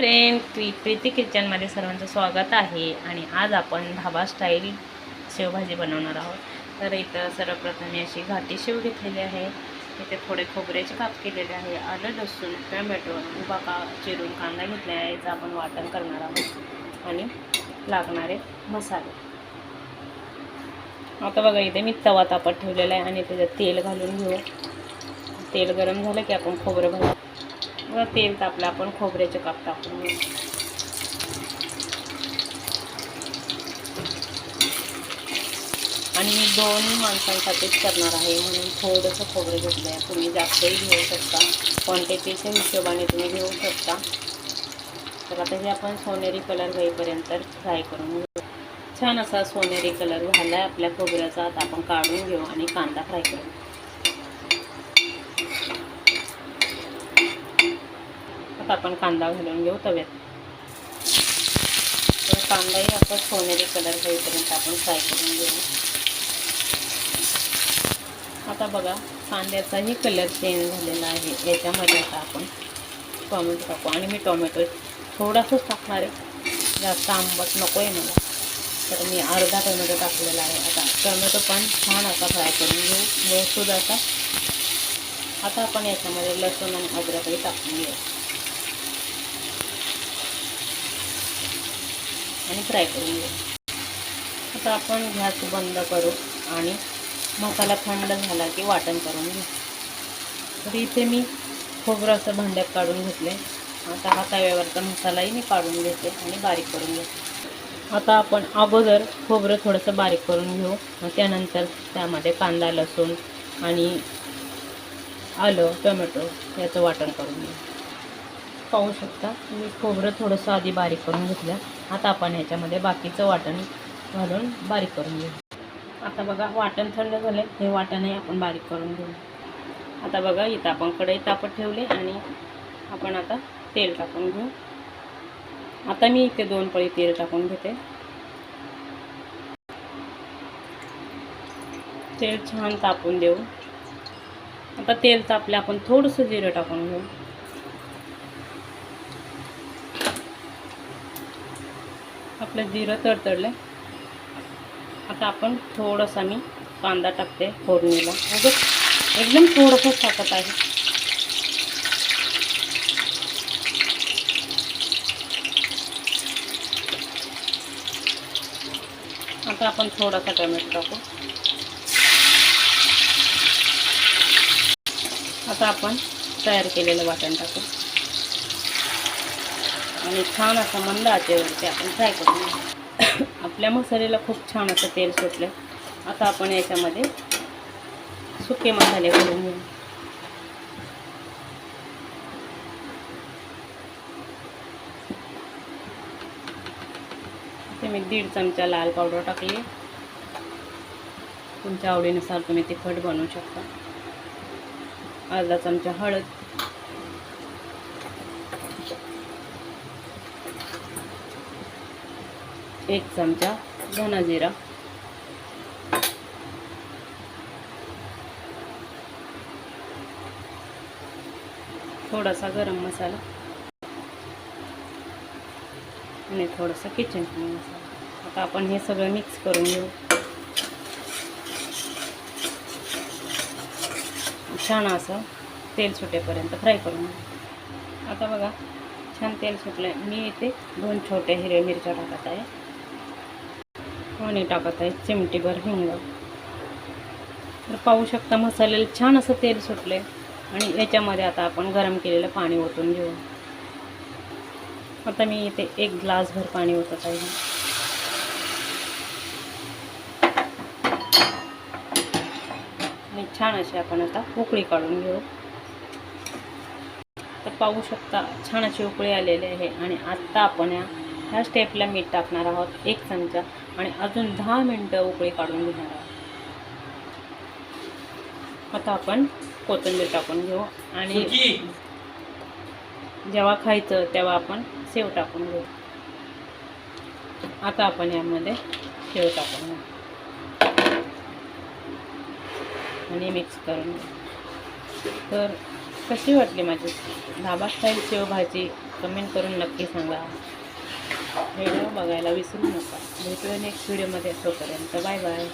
Friend pre Preeti किचनमध्ये सर्वांचं स्वागत आहे आणि आज आपण ढाबा स्टाईल शेवभाजी बनवणार आहोत. तर इथं सर्वप्रथम मी अशी घाटी शेव घेतलेली आहे. इथे थोडे खोबऱ्याचे काप केलेले आहे आलं लसूण टोमॅटो उभा का चिरून कांदा घेतला आहे याचं आपण वाटण करणार आहोत. आणि लागणारे मसाले. आता बघा इथे मी तवा तापत ठेवलेला आहे आणि त्याच्यात तेल घालून घेऊ. तेल गरम झालं की आपण खोबरं घालू. व तेल तापलं आपण खोबऱ्याचे काप टाकून घेऊ. आणि मी दोन माणसांसाठीच करणार आहे म्हणून थोडंसं खोबरं घेतलं आहे तुम्ही जास्तही घेऊ शकता. क्वांटिटीच्या हिशोबाने तुम्ही घेऊ शकता. तर आता हे आपण सोनेरी कलर होईपर्यंत फ्राय करून घेऊ. छान असा सोनेरी कलर झाला आहे आपल्या खोबऱ्याचा. आता आपण काढून घेऊ आणि कांदा फ्राय करू. आपण कांदा घालून घेऊ तव्यात? तर कांदाही आपण सोनेरी कलर होईपर्यंत आपण फ्राय करून घेऊ. आता बघा कांद्याचाही कलर चेंज झालेला आहे. याच्यामध्ये आता आपण टोमॅटो टाकू. आणि मी टोमॅटो थोडासाच टाकणार आहे. जास्त आंबट नको आहे मला. तर मी अर्धा टोमॅटो टाकलेला आहे आता. टोमॅटो पण छान असा फ्राय करून घेऊ. व्यवस्थित असा आता आपण याच्यामध्ये लसूण आणि अद्रकही टाकून घेऊ. आणि फ्राय करून घेऊ. आता आपण गॅस बंद करू आणि मसाला थंड झाला की वाटण करून घेऊ. तर इथे मी खोबरं असं भांड्यात काढून घेतले आता हा तव्यावरचा मसालाही मी काढून घेते आणि बारीक करून घेते आता आपण अगोदर खोबरं थोडंसं बारीक करून घेऊ मग त्यानंतर त्यामध्ये कांदा लसूण आणि आलं टोमॅटो याचं वाटण करून घेऊ. पाहू शकता मी खोबरं थोडंसं आधी बारीक करून घेतलं. आता आपण ह्याच्यामध्ये बाकीचं वाटण घालून बारीक करून घेऊ. आता बघा वाटण थंड झालं हे वाटणही आपण बारीक करून घेऊ. आता बघा इथं आपण कढई तापत ठेवली आणि आपण आता तेल टाकून घेऊ. आता मी इथे दोन पळी तेल टाकून घेते. तेल छान तापून देऊ. आता तेल तापले आपण थोडंसं जिरं टाकून घेऊ. आपलं जिरं तडतडलं आता आपण थोडंसं मी कांदा टाकते फोडणीला. अगं एकदम थोडंसं टाकत आहे. आता आपण थोडासा टोमॅटो टाकू. आता आपण तयार केलेलं वाटण टाकू. आणि छान असं मंद आचेवरती आपण फ्राय करून घेऊ आपल्या मसाल्याला खूप छान असं तेल सुटलं आता आपण याच्यामध्ये सुके मसाले घालून घेऊ. ते मी दीड चमचा लाल पावडर टाकली. तुमच्या आवडीनुसार तुम्ही तिखट बनवू शकता. अर्धा चमचा हळद. एक चमचा धना जिरा. थोडासा गरम मसाला. आणि थोडासा किचन किंग मसाला. आता आपण हे सगळं मिक्स करून घेऊ. छान असं तेल सुटेपर्यंत फ्राय करून घेऊ. आता बघा छान तेल सुटलं आहे मी इथे दोन छोटे हिरव्या मिरच्या टाकत आहे. पाणी टाकत आहे चिमटीभर हिंग. तर पाहू शकता मसाल्याला छान असं तेल सुटले आणि याच्यामध्ये आता आपण गरम केलेलं पाणी ओतून घेऊ. आता मी इथे एक ग्लासभर पाणी ओतत आहे. आणि छान अशी आपण आता उकळी काढून घेऊ. तर पाहू शकता छान अशी उकळी आलेली आहे. आणि आत्ता आपण या ह्या स्टेपला मीठ टाकणार आहोत. एक चमचा आणि अजून दहा मिनटं उकळी काढून घेणार आहोत. आता आपण कोथिंबीर टाकून घेऊ आणि जेव्हा खायचं तेव्हा आपण सेव टाकून घेऊ. आता आपण यामध्ये सेव टाकून घेऊ. आणि मिक्स करून घेऊ. तर कशी वाटली माझी? धाबा स्टाईल शेवभाजी? कमेंट करून नक्की सांगा. व्हिडिओ बघायला विसरू नका. भेटूया नेक्स्ट व्हिडिओमध्ये तोपर्यंत. Bye bye